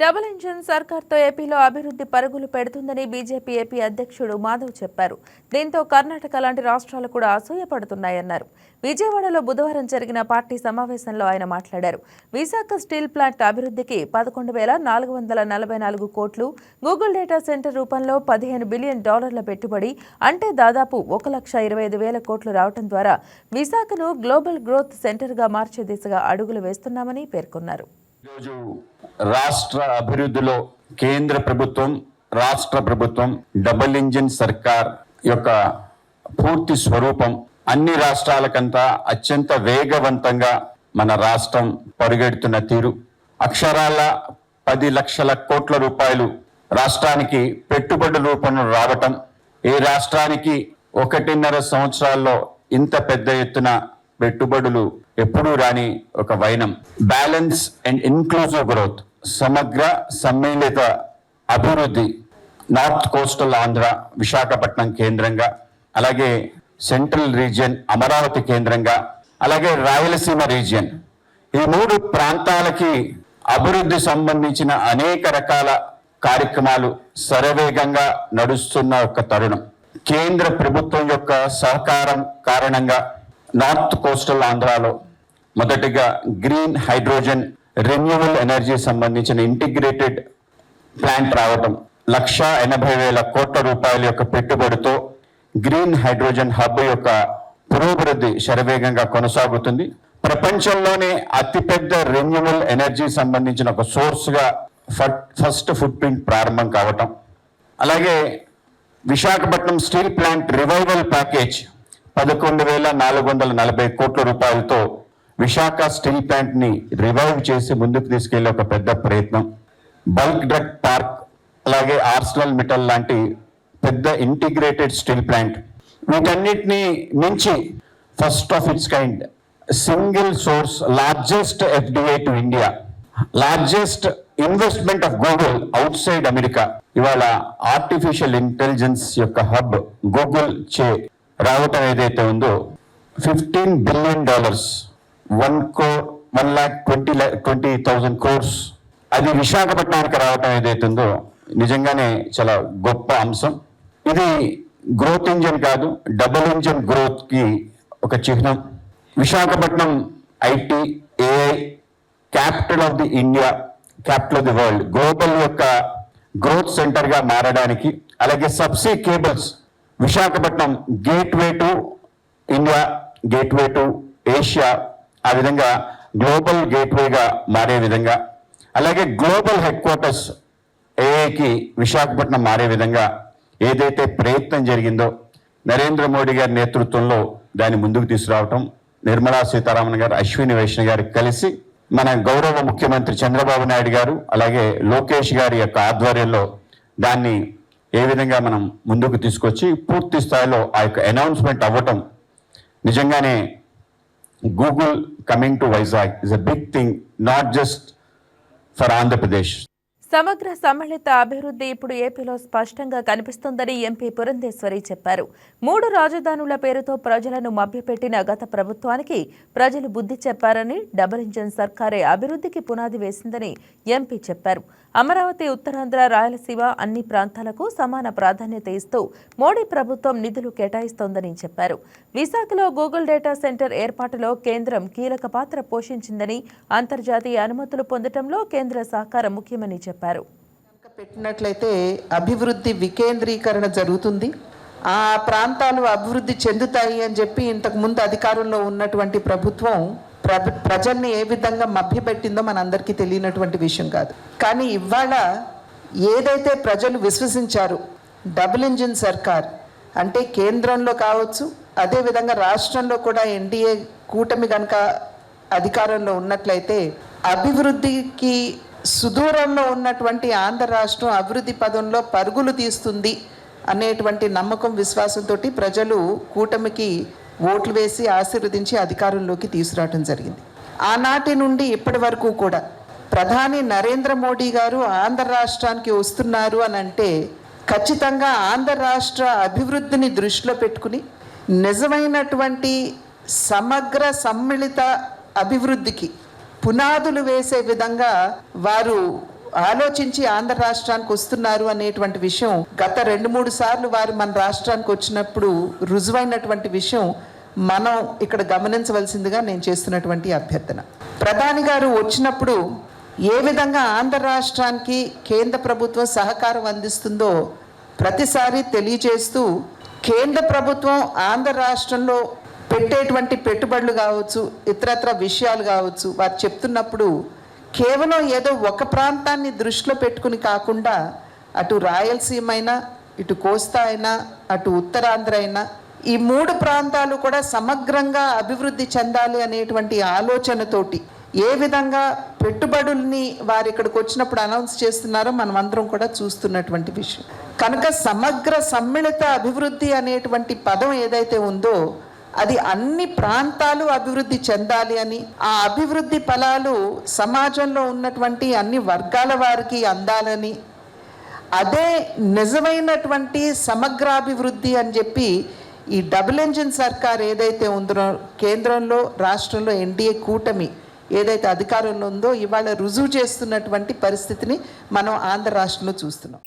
Double engine సర్కార్తో ఏపీలో అభివృద్ధి పరుగులు పెడుతుందని బీజేపీ ఏపీ అధ్యక్షుడు మాధవ్ చెప్పారు. దీంతో కర్ణాటక లాంటి రాష్ట్రాలు కూడా అసూయపడుతున్నాయన్నారు. విజయవాడలో బుధవారం జరిగిన పార్టీ సమావేశంలో ఆయన మాట్లాడారు. విశాఖ స్టీల్ ప్లాంట్ అభివృద్ధికి పదకొండు వేల నాలుగు వందల నలభై నాలుగు కోట్లు గూగుల్ డేటా సెంటర్ రూపంలో పదిహేను బిలియన్ డాలర్ల పెట్టుబడి అంటే దాదాపు ఒక లక్ష ఇరవై ఐదు వేల కోట్లు రావడం ద్వారా విశాఖను గ్లోబల్ గ్రోత్ సెంటర్గా మార్చే దిశగా అడుగులు వేస్తున్నామని పేర్కొన్నారు. ఈరోజు రాష్ట్ర అభివృద్ధిలో కేంద్ర ప్రభుత్వం రాష్ట్ర ప్రభుత్వం డబుల్ ఇంజిన్ సర్కార్ యొక్క పూర్తి స్వరూపం అన్ని రాష్ట్రాలకంతా అత్యంత వేగవంతంగా మన రాష్ట్రం పరుగెడుతున్న తీరు. అక్షరాల పది లక్షల కోట్ల రూపాయలు రాష్ట్రానికి పెట్టుబడి రూపంలో రావటం ఏ రాష్ట్రానికి ఒకటిన్నర సంవత్సరాల్లో ఇంత పెద్ద ఎత్తున పెట్టుబడులు ఎప్పుడూ రాని ఒక వైనం. బ్యాలెన్స్ అండ్ ఇన్క్లూజివ్ గ్రోత్ సమగ్ర సమ్మిళిత అభివృద్ధి. నార్త్ కోస్టల్ ఆంధ్ర విశాఖపట్నం కేంద్రంగా. అలాగే సెంట్రల్ రీజియన్ అమరావతి కేంద్రంగా. అలాగే రాయలసీమ రీజియన్ ఈ మూడు ప్రాంతాలకి అభివృద్ధి సంబంధించిన అనేక రకాల కార్యక్రమాలు శరవేగంగా నడుస్తున్న ఒక తరుణం. కేంద్ర ప్రభుత్వం యొక్క సహకారం కారణంగా నార్త్ కోస్టల్ ఆంధ్రాలో మొదటిగా గ్రీన్ హైడ్రోజన్ రెన్యూవల్ ఎనర్జీ సంబంధించిన ఇంటిగ్రేటెడ్ ప్లాంట్ రావటం లక్ష ఎనభై వేల కోట్ల రూపాయల యొక్క పెట్టుబడితో గ్రీన్ హైడ్రోజన్ హబ్ యొక్క పురోభివృద్ధి శరవేగంగా కొనసాగుతుంది. ప్రపంచంలోనే అతిపెద్ద రెన్యూవల్ ఎనర్జీ సంబంధించిన ఒక సోర్స్గా ఫస్ట్ ఫుట్ ప్రింట్ ప్రారంభం కావటం. అలాగే Visakhapatnam steel plant revival package పదకొండు వేల నాలుగు వందల నలభై కోట్ల రూపాయలతో విశాఖ స్టీల్ ప్లాంట్ని రివైవ్ చేసి ముందుకు తీసుకెళ్ళే ఒక పెద్ద ప్రయత్నం. బల్క్ డ్రగ్ పార్క్ అలాగే ఆర్సనల్ మిటల్ లాంటి పెద్ద ఇంటిగ్రేటెడ్ స్టీల్ ప్లాంట్ వీటన్నిటిని మించి first of its kind single source largest FDI to India largest investment of Google outside America ఇవాళ ఆర్టిఫిషియల్ ఇంటెలిజెన్స్ యొక్క హబ్ గూగుల్ చే రావటం ఏదైతే ఉందో fifteen billion dollars one crore one lakh twenty twenty thousand crores అది విశాఖపట్నానికి రావటం ఏదైతే ఉందో నిజంగానే చాలా గొప్ప అంశం. ఇది గ్రోత్ ఇంజన్ కాదు డబుల్ ఇంజన్ గ్రోత్కి ఒక చిహ్నం. Visakhapatnam IT AI capital of the India capital of the world global యొక్క గ్రోత్ సెంటర్గా మారడానికి అలాగే subsea cables Visakhapatnam gateway to India gateway to Asia ఆ విధంగా గ్లోబల్ గేట్వేగా మారే విధంగా. అలాగే గ్లోబల్ హెడ్ క్వార్టర్స్ ఏఐకి విశాఖపట్నం మారే విధంగా ఏదైతే ప్రయత్నం జరిగిందో నరేంద్ర మోడీ గారి నేతృత్వంలో దాన్ని ముందుకు తీసుకురావటం నిర్మలా సీతారామన్ గారు అశ్విని వైష్ణవ్ గారు కలిసి మన గౌరవ ముఖ్యమంత్రి చంద్రబాబు నాయుడు గారు అలాగే లోకేష్ గారి యొక్క ఆధ్వర్యంలో దాన్ని ఏ విధంగా మనం ముందుకు తీసుకొచ్చి పూర్తి స్థాయిలో ఆ యొక్క అనౌన్స్మెంట్ అవ్వటం నిజంగానే Google coming to Vizag is a big thing not just for Andhra Pradesh సమగ్ర సమ్మిళిత అభివృద్ధి ఇప్పుడు ఏపీలో స్పష్టంగా కనిపిస్తుందని ఎంపీ పురంధేశ్వరి చెప్పారు. మూడు రాజధానుల పేరుతో ప్రజలను మభ్యపెట్టిన గత ప్రభుత్వానికి ప్రజలు బుద్ధి చెప్పారని డబుల్ ఇంజన్ సర్కారే అభివృద్ధికి పునాది వేసిందని ఎంపీ చెప్పారు. అమరావతి ఉత్తరాంధ్ర రాయలసీమ అన్ని ప్రాంతాలకు సమాన ప్రాధాన్యత ఇస్తూ మోడీ ప్రభుత్వం నిధులు కేటాయిస్తోందని చెప్పారు. విశాఖలో గూగుల్ డేటా సెంటర్ ఏర్పాటులో కేంద్రం కీలక పాత్ర పోషించిందని అంతర్జాతీయ అనుమతులు పొందడంలో కేంద్ర సహకారం ముఖ్యమని చెప్పారు. చెప్పారు. పెట్టినట్లయితే అభివృద్ధి వికేంద్రీకరణ జరుగుతుంది. ఆ ప్రాంతాలు అభివృద్ధి చెందుతాయి అని చెప్పి ఇంతకు ముందు అధికారంలో ఉన్నటువంటి ప్రభుత్వం ప్ర ప్రజల్ని ఏ విధంగా మభ్యపెట్టిందో మనందరికీ తెలియనటువంటి విషయం కాదు. కానీ ఇవాళ ఏదైతే ప్రజలు విశ్వసించారు డబుల్ ఇంజిన్ సర్కార్ అంటే కేంద్రంలో కావచ్చు అదేవిధంగా రాష్ట్రంలో కూడా ఎన్డీఏ కూటమి కనుక అధికారంలో ఉన్నట్లయితే అభివృద్ధికి సుదూరంలో ఉన్నటువంటి ఆంధ్ర రాష్ట్రం అభివృద్ధి పదంలో పరుగులు తీస్తుంది అనేటువంటి నమ్మకం విశ్వాసంతో ప్రజలు కూటమికి ఓట్లు వేసి ఆశీర్వదించి అధికారంలోకి తీసుకురావడం జరిగింది. ఆనాటి నుండి ఇప్పటి వరకు కూడా ప్రధాని నరేంద్ర మోడీ గారు ఆంధ్ర రాష్ట్రానికి వస్తున్నారు అని అంటే ఖచ్చితంగా ఆంధ్ర రాష్ట్ర అభివృద్ధిని దృష్టిలో పెట్టుకుని నిజమైనటువంటి సమగ్ర సమ్మిళిత అభివృద్ధికి పునాదులు వేసే విధంగా వారు ఆలోచించి ఆంధ్ర రాష్ట్రానికి వస్తున్నారు అనేటువంటి విషయం గత రెండు మూడు సార్లు వారు మన రాష్ట్రానికి వచ్చినప్పుడు రుజువైనటువంటి విషయం మనం ఇక్కడ గమనించవలసిందిగా నేను చేస్తున్నటువంటి అభ్యర్థన. ప్రధాని గారు వచ్చినప్పుడు ఏ విధంగా ఆంధ్ర రాష్ట్రానికి కేంద్ర ప్రభుత్వం సహకారం అందిస్తుందో ప్రతిసారి తెలియజేస్తూ కేంద్ర ప్రభుత్వం ఆంధ్ర రాష్ట్రంలో పెట్టేటువంటి పెట్టుబడులు కావచ్చు ఇతరత్ర విషయాలు కావచ్చు వారు చెప్తున్నప్పుడు కేవలం ఏదో ఒక ప్రాంతాన్ని దృష్టిలో పెట్టుకుని కాకుండా అటు రాయలసీమ అయినా ఇటు కోస్తా అయినా అటు ఉత్తరాంధ్ర అయినా ఈ మూడు ప్రాంతాలు కూడా సమగ్రంగా అభివృద్ధి చెందాలి అనేటువంటి ఆలోచనతోటి ఏ విధంగా పెట్టుబడుల్ని వారు ఇక్కడికి వచ్చినప్పుడు అనౌన్స్ చేస్తున్నారో మనం అందరం కూడా చూస్తున్నటువంటి విషయం. కనుక సమగ్ర సమ్మిళిత అభివృద్ధి అనేటువంటి పదం ఏదైతే ఉందో అది అన్ని ప్రాంతాలు అభివృద్ధి చెందాలి అని ఆ అభివృద్ధి ఫలాలు సమాజంలో ఉన్నటువంటి అన్ని వర్గాల వారికి అందాలని అదే నిజమైనటువంటి సమగ్రాభివృద్ధి అని చెప్పి ఈ డబుల్ ఇంజిన్ సర్కార్ ఏదైతే ఉందో కేంద్రంలో రాష్ట్రంలో ఎన్డీఏ కూటమి ఏదైతే అధికారంలో ఉందో ఇవాళ రుజువు చేస్తున్నటువంటి పరిస్థితిని మనం ఆంధ్ర రాష్ట్రంలో చూస్తున్నాం.